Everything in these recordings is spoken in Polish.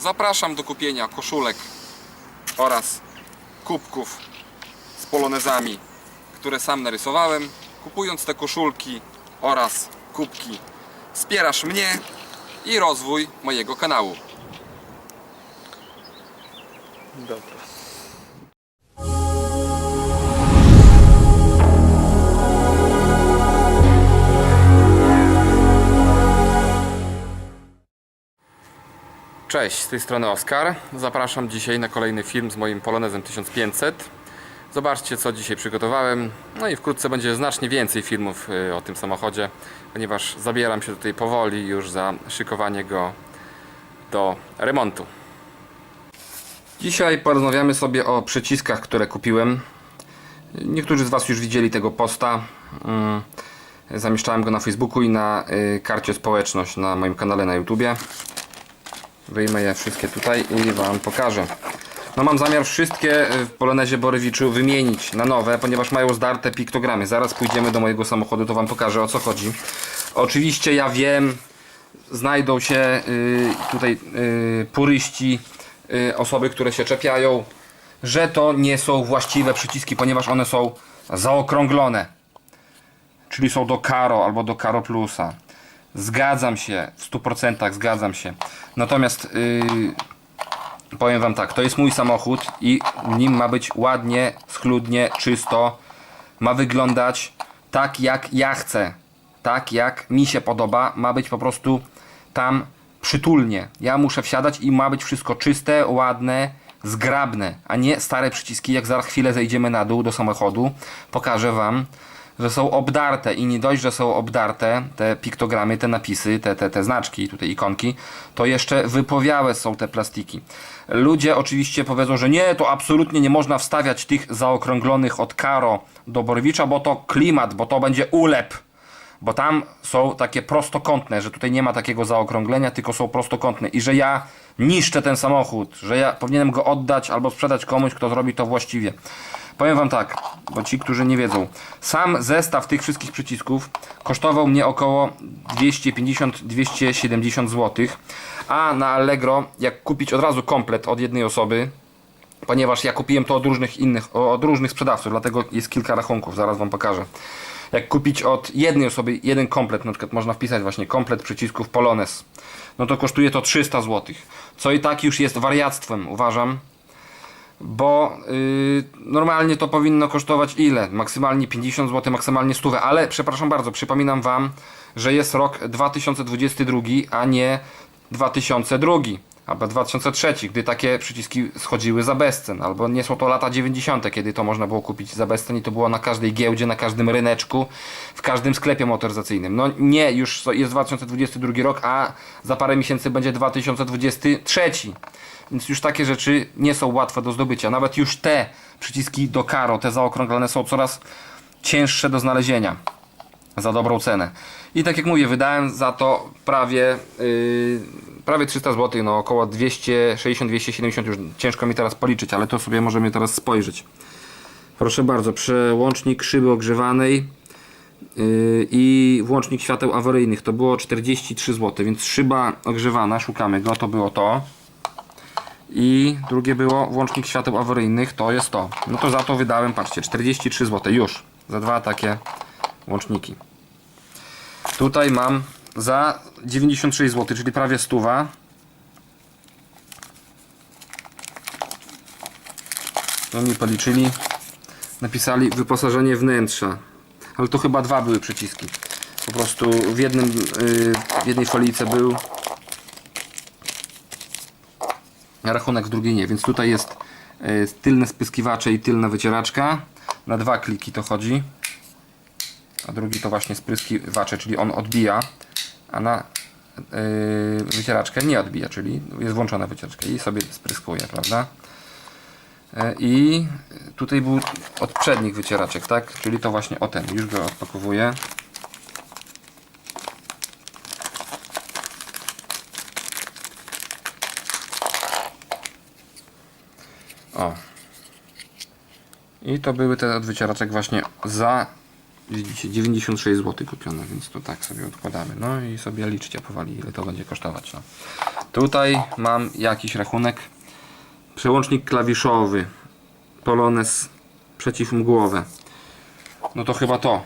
zapraszam do kupienia koszulek oraz kubków z polonezami, które sam narysowałem. Kupując te koszulki oraz kubki wspierasz mnie i rozwój mojego kanału. Dobra. Cześć, z tej strony Oskar. Zapraszam dzisiaj na kolejny film z moim Polonezem 1500. Zobaczcie co dzisiaj przygotowałem. No i wkrótce będzie znacznie więcej filmów y, o tym samochodzie, ponieważ zabieram się tutaj powoli już za szykowanie go do remontu. Dzisiaj porozmawiamy sobie o przyciskach, które kupiłem. Niektórzy z Was już widzieli tego posta. Mm, Zamieszczałem go na Facebooku i na y, karcie społeczność na moim kanale na YouTubie. Wyjmę je wszystkie tutaj i Wam pokażę. No mam zamiar wszystkie w Polonezie Borywiczu wymienić na nowe, ponieważ mają zdarte piktogramy. Zaraz pójdziemy do mojego samochodu, to Wam pokażę o co chodzi. Oczywiście ja wiem, znajdą się y, tutaj y, puryści, y, osoby, które się czepiają, że to nie są właściwe przyciski, ponieważ one są zaokrąglone. Czyli są do Karo albo do Karo Plusa. Zgadzam się, w 100% zgadzam się. Natomiast yy, powiem Wam tak, to jest mój samochód i nim ma być ładnie, schludnie, czysto. Ma wyglądać tak jak ja chcę. Tak jak mi się podoba. Ma być po prostu tam przytulnie. Ja muszę wsiadać i ma być wszystko czyste, ładne, zgrabne, a nie stare przyciski, jak za chwilę zejdziemy na dół do samochodu. Pokażę Wam że są obdarte i nie dość, że są obdarte te piktogramy, te napisy, te, te, te znaczki, tutaj ikonki, to jeszcze wypowiałe są te plastiki. Ludzie oczywiście powiedzą, że nie, to absolutnie nie można wstawiać tych zaokrąglonych od Karo do Borowicza, bo to klimat, bo to będzie ulep. Bo tam są takie prostokątne, że tutaj nie ma takiego zaokrąglenia, tylko są prostokątne i że ja niszczę ten samochód, że ja powinienem go oddać albo sprzedać komuś, kto zrobi to właściwie. Powiem Wam tak, bo ci, którzy nie wiedzą. Sam zestaw tych wszystkich przycisków kosztował mnie około 250-270 zł. A na Allegro, jak kupić od razu komplet od jednej osoby, ponieważ ja kupiłem to od różnych innych, od różnych sprzedawców, dlatego jest kilka rachunków, zaraz Wam pokażę. Jak kupić od jednej osoby jeden komplet, na przykład można wpisać właśnie komplet przycisków Polones, no to kosztuje to 300 zł. Co i tak już jest wariactwem, uważam bo yy, normalnie to powinno kosztować ile? Maksymalnie 50 zł, maksymalnie 100, ale przepraszam bardzo, przypominam Wam, że jest rok 2022, a nie 2002 albo 2003, gdy takie przyciski schodziły za bezcen, albo nie są to lata 90., kiedy to można było kupić za bezcen i to było na każdej giełdzie, na każdym ryneczku, w każdym sklepie motoryzacyjnym. No nie, już jest 2022 rok, a za parę miesięcy będzie 2023. Więc już takie rzeczy nie są łatwe do zdobycia. Nawet już te przyciski do karo, te zaokrąglane są coraz cięższe do znalezienia za dobrą cenę. I tak jak mówię, wydałem za to prawie, yy, prawie 300 zł, no około 260-270, już ciężko mi teraz policzyć, ale to sobie możemy teraz spojrzeć. Proszę bardzo, przełącznik szyby ogrzewanej yy, i włącznik świateł awaryjnych to było 43 zł, więc szyba ogrzewana, szukamy go, to było to i drugie było włącznik świateł awaryjnych, to jest to. No to za to wydałem, patrzcie, 43 zł już za dwa takie łączniki. Tutaj mam za 96 zł, czyli prawie stuwa. To mi policzyli. Napisali wyposażenie wnętrza. Ale to chyba dwa były przyciski. Po prostu w jednym, yy, w jednej folice był rachunek w drugiej nie, więc tutaj jest y, tylne spyskiwacze i tylna wycieraczka. Na dwa kliki to chodzi. A drugi to właśnie spryskiwacze, czyli on odbija, a na y, wycieraczkę nie odbija, czyli jest włączona wycieraczka i sobie spryskuje, prawda? Y, I tutaj był od przednich wycieraczek, tak? Czyli to właśnie o ten, już go odpakowuję. I to były te od wycieraczek właśnie za widzicie 96 zł kupione, więc to tak sobie odkładamy. No i sobie liczcie powoli ile to będzie kosztować. No. Tutaj mam jakiś rachunek. Przełącznik klawiszowy. Polones przeciwmgłowe. No to chyba to.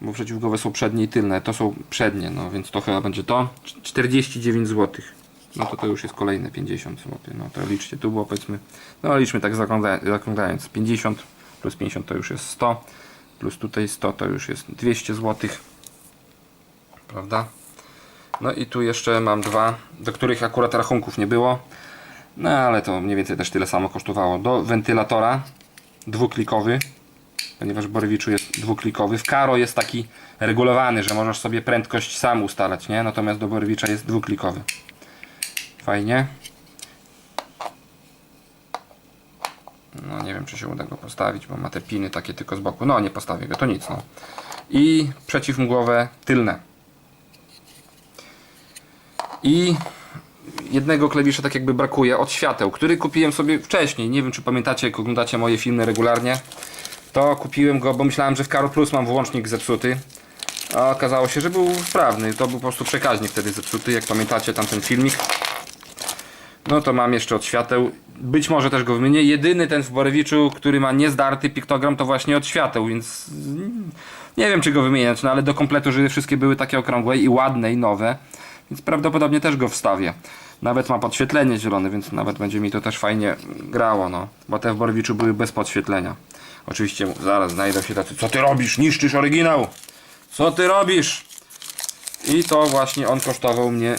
Bo przeciwmgłowe są przednie i tylne. To są przednie, no więc to chyba będzie to. 49 zł. No to to już jest kolejne 50 zł. No to liczcie, tu było powiedzmy, no liczmy tak zakrągla- zakrąglając. 50 plus 50 to już jest 100. Plus tutaj 100 to już jest 200 zł. Prawda? No i tu jeszcze mam dwa, do których akurat rachunków nie było. No ale to mniej więcej też tyle samo kosztowało. Do wentylatora dwuklikowy, ponieważ w Borewiczu jest dwuklikowy. W Karo jest taki regulowany, że możesz sobie prędkość sam ustalać, nie? Natomiast do Borewicza jest dwuklikowy. Fajnie. No nie wiem, czy się uda go postawić, bo ma te piny takie tylko z boku. No nie postawię go, to nic. No. I przeciwmgłowe tylne. I jednego klawisza tak jakby brakuje od świateł, który kupiłem sobie wcześniej. Nie wiem, czy pamiętacie, jak oglądacie moje filmy regularnie. To kupiłem go, bo myślałem, że w Caro Plus mam włącznik zepsuty. A okazało się, że był sprawny. To był po prostu przekaźnik wtedy zepsuty, jak pamiętacie tamten filmik. No to mam jeszcze od świateł. Być może też go wymienię. Jedyny ten w Borewiczu, który ma niezdarty piktogram, to właśnie od świateł, więc nie wiem, czy go wymieniać, no ale do kompletu, żeby wszystkie były takie okrągłe i ładne i nowe, więc prawdopodobnie też go wstawię. Nawet ma podświetlenie zielone, więc nawet będzie mi to też fajnie grało, no. Bo te w Borewiczu były bez podświetlenia. Oczywiście zaraz znajdą się tacy, co ty robisz? Niszczysz oryginał! Co ty robisz? I to właśnie on kosztował mnie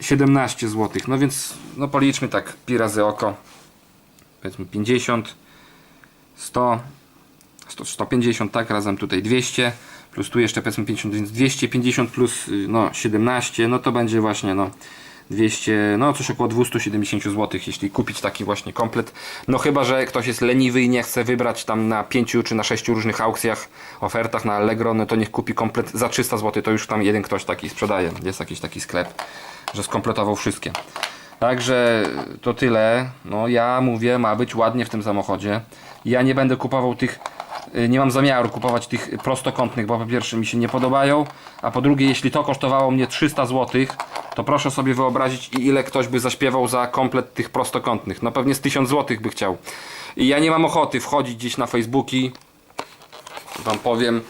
17 zł. No więc no policzmy tak pi razy oko. Powiedzmy 50, 100, 100 150, tak, razem tutaj 200, plus tu jeszcze powiedzmy 50, więc 250 plus y, no 17, no to będzie właśnie no 200, no coś około 270 zł, jeśli kupić taki właśnie komplet. No chyba, że ktoś jest leniwy i nie chce wybrać tam na 5 czy na 6 różnych aukcjach, ofertach na Allegro, no to niech kupi komplet za 300 zł, to już tam jeden ktoś taki sprzedaje. Jest jakiś taki sklep, że skompletował wszystkie. Także to tyle. No ja mówię, ma być ładnie w tym samochodzie. Ja nie będę kupował tych, y, nie mam zamiaru kupować tych prostokątnych, bo po pierwsze mi się nie podobają, a po drugie, jeśli to kosztowało mnie 300 zł, to proszę sobie wyobrazić, ile ktoś by zaśpiewał za komplet tych prostokątnych. No pewnie z 1000 zł by chciał. I ja nie mam ochoty wchodzić gdzieś na Facebooki, wam powiem,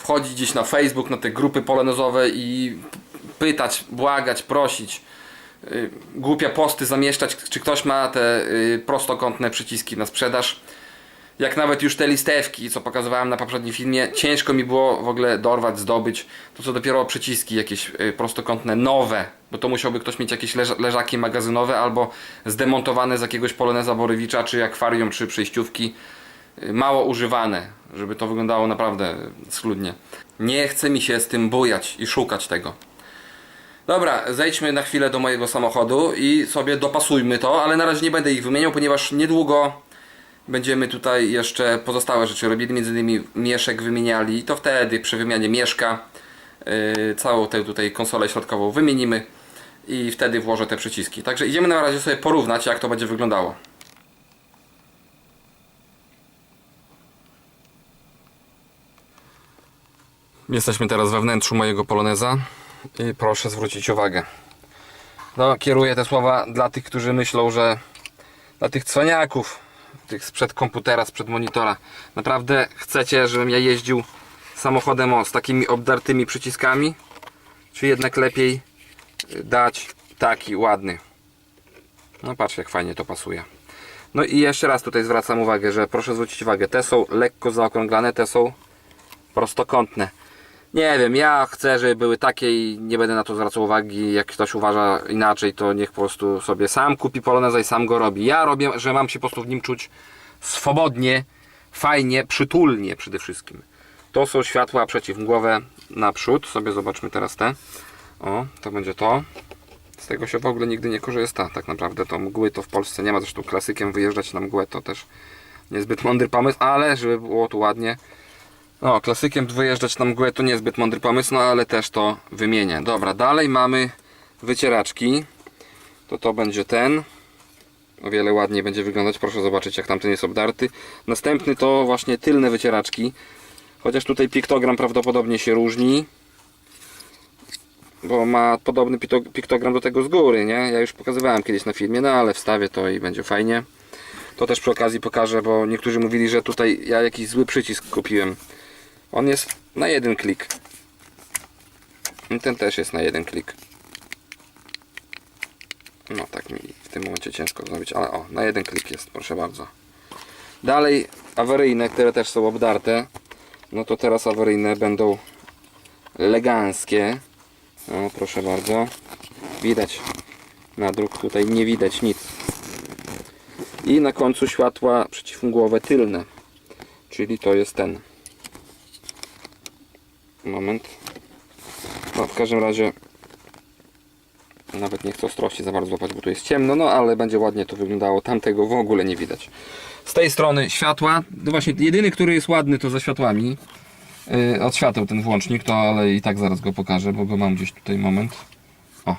wchodzić gdzieś na Facebook, na te grupy polonezowe i pytać, błagać, prosić, y, głupia posty zamieszczać, czy ktoś ma te y, prostokątne przyciski na sprzedaż. Jak nawet już te listewki, co pokazywałem na poprzednim filmie, ciężko mi było w ogóle dorwać, zdobyć. To co dopiero przyciski jakieś y, prostokątne, nowe, bo to musiałby ktoś mieć jakieś leż leżaki magazynowe albo zdemontowane z jakiegoś Poloneza Borywicza, czy akwarium, czy przejściówki y, mało używane, żeby to wyglądało naprawdę schludnie. Nie chce mi się z tym bujać i szukać tego. Dobra, zejdźmy na chwilę do mojego samochodu i sobie dopasujmy to, ale na razie nie będę ich wymieniał, ponieważ niedługo będziemy tutaj jeszcze pozostałe rzeczy robili, między innymi mieszek wymieniali, to wtedy przy wymianie mieszka yy, całą tę tutaj konsolę środkową wymienimy i wtedy włożę te przyciski. Także idziemy na razie sobie porównać jak to będzie wyglądało. Jesteśmy teraz we wnętrzu mojego Poloneza i proszę zwrócić uwagę. No, kieruję te słowa dla tych, którzy myślą, że dla tych cwaniaków, tych sprzed komputera, sprzed monitora. Naprawdę chcecie, żebym ja jeździł samochodem o, z takimi obdartymi przyciskami? Czy jednak lepiej y, dać taki ładny? No patrz jak fajnie to pasuje. No i jeszcze raz tutaj zwracam uwagę, że proszę zwrócić uwagę, te są lekko zaokrąglane, te są prostokątne. Nie wiem, ja chcę, żeby były takie i nie będę na to zwracał uwagi. Jak ktoś uważa inaczej, to niech po prostu sobie sam kupi poloneza i sam go robi. Ja robię, że mam się po prostu w nim czuć swobodnie, fajnie, przytulnie przede wszystkim. To są światła przeciwmgłowe naprzód. Sobie zobaczmy teraz te. O, to będzie to. Z tego się w ogóle nigdy nie korzysta. Tak naprawdę to mgły to w Polsce nie ma. Zresztą klasykiem wyjeżdżać na mgłę to też niezbyt mądry pomysł, ale żeby było tu ładnie, no, klasykiem wyjeżdżać na mgłę to niezbyt mądry pomysł, no ale też to wymienię. Dobra, dalej mamy wycieraczki. To to będzie ten. O wiele ładniej będzie wyglądać. Proszę zobaczyć, jak tamten jest obdarty. Następny to właśnie tylne wycieraczki. Chociaż tutaj piktogram prawdopodobnie się różni. bo ma podobny piktogram do tego z góry, nie? Ja już pokazywałem kiedyś na filmie, no ale wstawię to i będzie fajnie. To też przy okazji pokażę, bo niektórzy mówili, że tutaj ja jakiś zły przycisk kupiłem. On jest na jeden klik. I ten też jest na jeden klik. No tak mi w tym momencie ciężko zrobić, ale o, na jeden klik jest, proszę bardzo. Dalej awaryjne, które też są obdarte. No to teraz awaryjne będą eleganckie. O, proszę bardzo. Widać nadruk, tutaj nie widać nic. I na końcu światła przeciwmgłowe tylne. Czyli to jest ten. Moment. No w każdym razie nawet nie chcę ostrości za bardzo złapać, bo tu jest ciemno, no ale będzie ładnie to wyglądało. Tamtego w ogóle nie widać. Z tej strony światła, no właśnie jedyny, który jest ładny to ze światłami. Yy, od świateł ten włącznik, to ale i tak zaraz go pokażę, bo go mam gdzieś tutaj moment. O.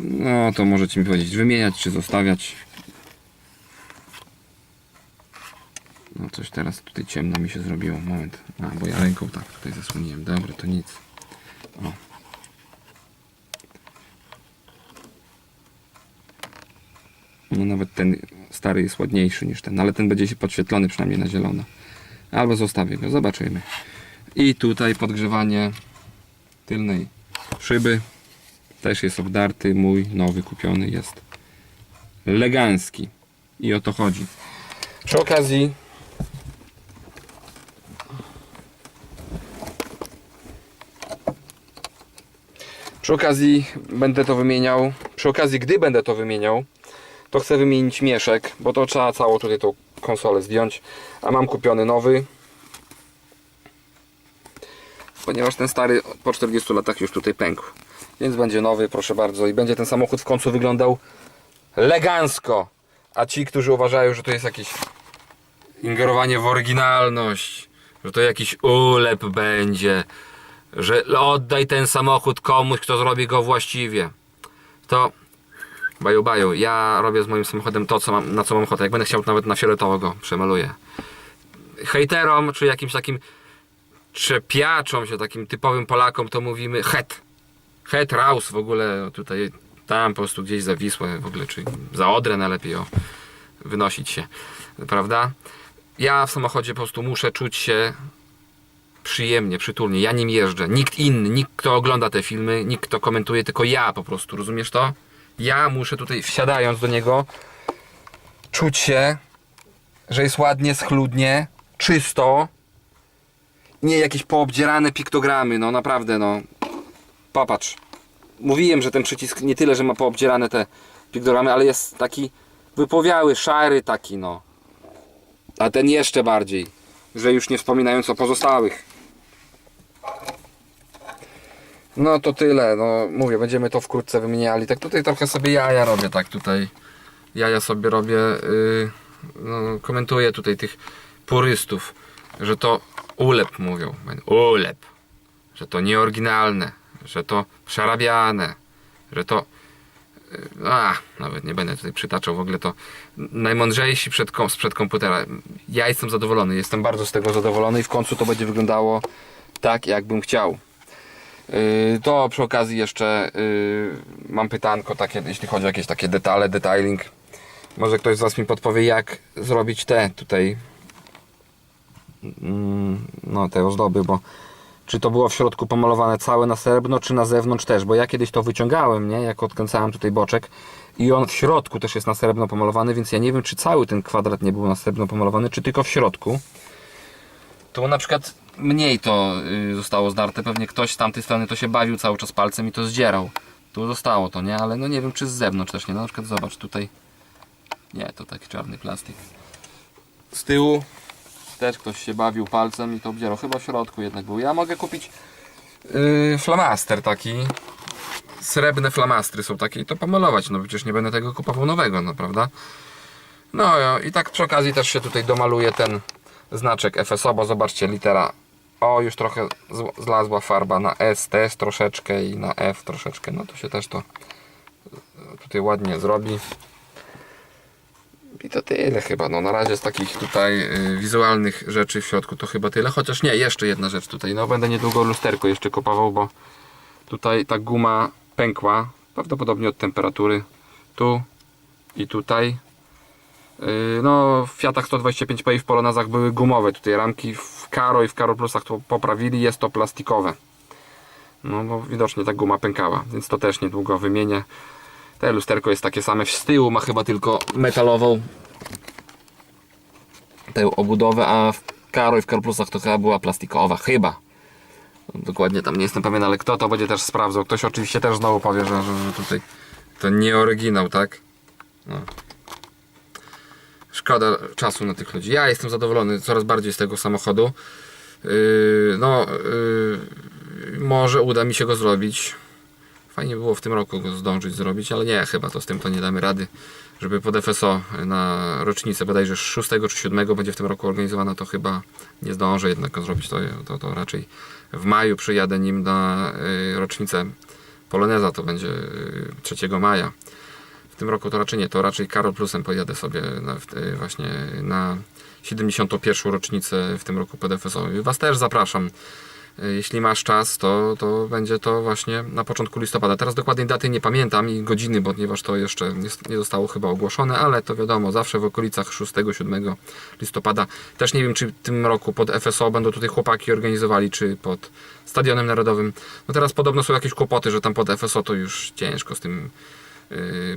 No to możecie mi powiedzieć, wymieniać czy zostawiać. No coś teraz tutaj ciemno mi się zrobiło. Moment. A, bo ja ręką tak tutaj zasłoniłem. Dobra, to nic. O. No nawet ten stary jest ładniejszy niż ten, ale ten będzie się podświetlony przynajmniej na zielono. Albo zostawię go, zobaczymy. I tutaj podgrzewanie tylnej szyby. Też jest obdarty, mój nowy kupiony jest elegancki. I o to chodzi. Przy okazji Przy okazji będę to wymieniał. Przy okazji, gdy będę to wymieniał, to chcę wymienić mieszek, bo to trzeba całą tutaj tą konsolę zdjąć. A mam kupiony nowy. Ponieważ ten stary po 40 latach już tutaj pękł. Więc będzie nowy, proszę bardzo. I będzie ten samochód w końcu wyglądał elegancko. A ci, którzy uważają, że to jest jakieś ingerowanie w oryginalność, że to jakiś ulep będzie, że oddaj ten samochód komuś, kto zrobi go właściwie, to baju baju. Ja robię z moim samochodem to, co mam, na co mam ochotę. Jak będę chciał, nawet na fioletowo go przemaluję. Hejterom, czy jakimś takim czepiaczom się, takim typowym Polakom, to mówimy het. Het raus w ogóle tutaj, tam po prostu gdzieś za Wisłę w ogóle, czy za Odrę najlepiej o, wynosić się, prawda? Ja w samochodzie po prostu muszę czuć się przyjemnie, przytulnie. Ja nim jeżdżę. Nikt inny, nikt kto ogląda te filmy, nikt kto komentuje, tylko ja po prostu, rozumiesz to? Ja muszę tutaj wsiadając do niego czuć się, że jest ładnie, schludnie, czysto. Nie jakieś poobdzierane piktogramy, no naprawdę, no. Popatrz. Mówiłem, że ten przycisk nie tyle, że ma poobdzierane te piktogramy, ale jest taki wypowiały, szary taki, no. A ten jeszcze bardziej. Że już nie wspominając o pozostałych. No to tyle, no mówię, będziemy to wkrótce wymieniali. Tak tutaj trochę sobie jaja robię, tak tutaj. Jaja sobie robię, yy, no, komentuję tutaj tych purystów, że to ulep mówią. Ulep. Że to nieoryginalne, że to przerabiane, że to a, nawet nie będę tutaj przytaczał w ogóle to najmądrzejsi przed, sprzed komputera. Ja jestem zadowolony, jestem bardzo z tego zadowolony i w końcu to będzie wyglądało tak, jakbym chciał. Yy, to przy okazji jeszcze yy, mam pytanko takie, jeśli chodzi o jakieś takie detale, detailing. Może ktoś z Was mi podpowie, jak zrobić te tutaj mm, no te ozdoby, bo czy to było w środku pomalowane całe na srebrno, czy na zewnątrz też, bo ja kiedyś to wyciągałem, nie, jak odkręcałem tutaj boczek i on w środku też jest na srebrno pomalowany, więc ja nie wiem, czy cały ten kwadrat nie był na srebrno pomalowany, czy tylko w środku. Tu na przykład mniej to y, zostało zdarte, pewnie ktoś z tamtej strony to się bawił cały czas palcem i to zdzierał. Tu zostało to, nie, ale no nie wiem, czy z zewnątrz też nie, no na przykład zobacz tutaj, nie, to taki czarny plastik. Z tyłu też ktoś się bawił palcem i to obdzierał. Chyba w środku jednak był. Ja mogę kupić yy, flamaster taki. Srebrne flamastry są takie i to pomalować. No przecież nie będę tego kupował nowego, no prawda? No i tak przy okazji też się tutaj domaluje ten znaczek FSO, bo zobaczcie litera O już trochę zlazła farba na S też troszeczkę i na F troszeczkę. No to się też to tutaj ładnie zrobi. I to tyle chyba. No na razie z takich tutaj y, wizualnych rzeczy w środku to chyba tyle. Chociaż nie, jeszcze jedna rzecz tutaj. No będę niedługo lusterko jeszcze kopawał, bo Tutaj ta guma pękła, prawdopodobnie od temperatury. Tu i tutaj. Yy, No, w Fiatach 125P i w Polonezach były gumowe tutaj ramki. W Karo i w Karo Plusach to poprawili, jest to plastikowe. No bo widocznie ta guma pękała, więc to też niedługo wymienię. Te lusterko jest takie same z tyłu, ma chyba tylko metalową tę obudowę, a w Karo i w Karo Plusach to chyba była plastikowa, chyba. Dokładnie tam nie jestem pewien, ale kto to będzie też sprawdzał. Ktoś oczywiście też znowu powie, że, że tutaj to nie oryginał, tak? No. Szkoda czasu na tych ludzi. Ja jestem zadowolony coraz bardziej z tego samochodu. Yy, no, yy, może uda mi się go zrobić. Fajnie było w tym roku go zdążyć zrobić, ale nie, chyba to z tym to nie damy rady. Żeby pod FSO na rocznicę bodajże 6 czy 7 będzie w tym roku organizowana, to chyba nie zdążę jednak zrobić. To, to, to raczej w maju przyjadę nim na y, rocznicę Poloneza, to będzie y, 3 maja. Tym roku to raczej nie, to raczej Karol Plusem pojadę sobie na, y, właśnie na 71. rocznicę w tym roku PDFSO. Was też zapraszam. Y, Jeśli masz czas, to, to będzie to właśnie na początku listopada. Teraz dokładnej daty nie pamiętam i godziny, ponieważ to jeszcze nie, zostało chyba ogłoszone, ale to wiadomo, zawsze w okolicach 6-7 listopada. Też nie wiem, czy w tym roku pod FSO będą tutaj chłopaki organizowali, czy pod Stadionem Narodowym. No teraz podobno są jakieś kłopoty, że tam pod FSO to już ciężko z tym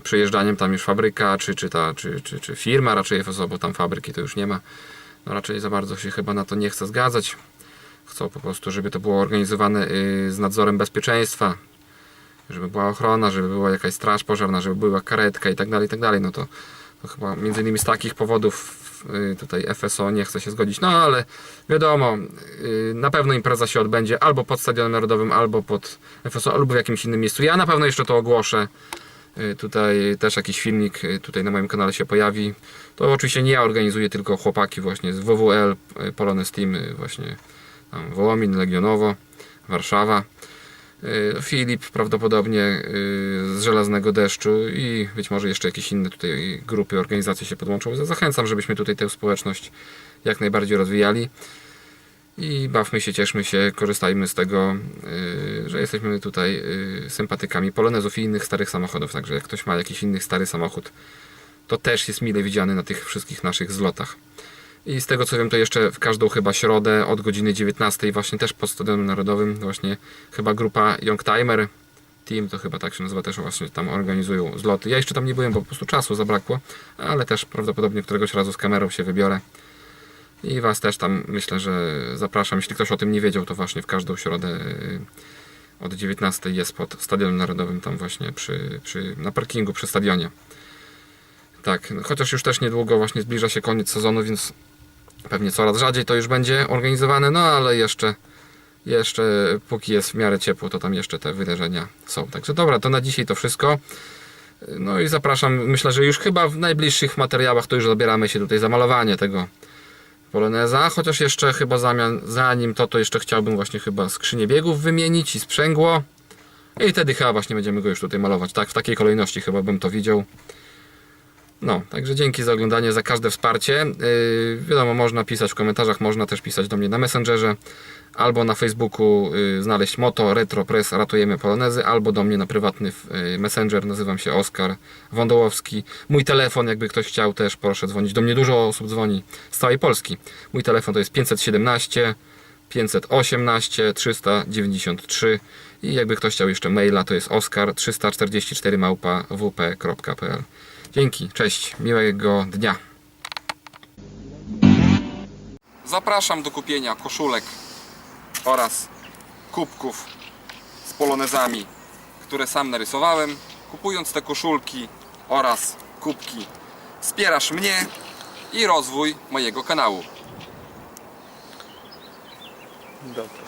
przejeżdżaniem, tam już fabryka, czy, czy, ta, czy, czy, czy firma raczej FSO, bo tam fabryki to już nie ma. No raczej za bardzo się chyba na to nie chce zgadzać. Chcą po prostu, żeby to było organizowane y, z nadzorem bezpieczeństwa, żeby była ochrona, żeby była jakaś straż pożarna, żeby była karetka i tak dalej, i tak dalej. No to, to chyba między innymi z takich powodów y, tutaj FSO nie chce się zgodzić. No ale wiadomo, y, na pewno impreza się odbędzie albo pod Stadionem Narodowym, albo pod FSO, albo w jakimś innym miejscu. Ja na pewno jeszcze to ogłoszę. Y, Tutaj też jakiś filmik y, tutaj na moim kanale się pojawi. To oczywiście nie ja organizuję, tylko chłopaki właśnie z WWL, y, Polonez Team, właśnie tam Wołomin, Legionowo, Warszawa. Filip prawdopodobnie z Żelaznego Deszczu i być może jeszcze jakieś inne tutaj grupy, organizacje się podłączą. Zachęcam, żebyśmy tutaj tę społeczność jak najbardziej rozwijali. I bawmy się, cieszmy się, korzystajmy z tego, y, że jesteśmy tutaj y, sympatykami polonezów i innych starych samochodów. Także jak ktoś ma jakiś inny stary samochód, to też jest mile widziany na tych wszystkich naszych zlotach. I z tego co wiem, to jeszcze w każdą chyba środę od godziny 19 właśnie też pod Stadionem Narodowym właśnie chyba grupa Youngtimer Team, to chyba tak się nazywa, też właśnie tam organizują zloty. Ja jeszcze tam nie byłem, bo po prostu czasu zabrakło, ale też prawdopodobnie któregoś razu z kamerą się wybiorę. I Was też tam myślę, że zapraszam. Jeśli ktoś o tym nie wiedział, to właśnie w każdą środę y, od 19 jest pod Stadionem Narodowym, tam właśnie przy, przy, na parkingu przy stadionie. Tak, chociaż już też niedługo właśnie zbliża się koniec sezonu, więc pewnie coraz rzadziej to już będzie organizowane, no ale jeszcze, jeszcze póki jest w miarę ciepło, to tam jeszcze te wydarzenia są. Także dobra, to na dzisiaj to wszystko. No i zapraszam, myślę, że już chyba w najbliższych materiałach to już zabieramy się tutaj za malowanie tego Poloneza, chociaż jeszcze chyba zamian, zanim to, to jeszcze chciałbym właśnie chyba skrzynię biegów wymienić i sprzęgło. I wtedy chyba właśnie będziemy go już tutaj malować. Tak, w takiej kolejności chyba bym to widział. No, także dzięki za oglądanie, za każde wsparcie. Yy, wiadomo, można pisać w komentarzach, można też pisać do mnie na Messengerze, albo na Facebooku yy, znaleźć Moto Retro Press Ratujemy Polonezy, albo do mnie na prywatny yy, Messenger, nazywam się Oskar Wądołowski. Mój telefon, jakby ktoś chciał też, proszę dzwonić. Do mnie dużo osób dzwoni z całej Polski. Mój telefon to jest 517 518 393 i jakby ktoś chciał jeszcze maila, to jest oskar 344 małpa wp.pl. Dzięki, cześć, miłego dnia. Zapraszam do kupienia koszulek oraz kubków z polonezami, które sam narysowałem. Kupując te koszulki oraz kubki, wspierasz mnie i rozwój mojego kanału. Dobra.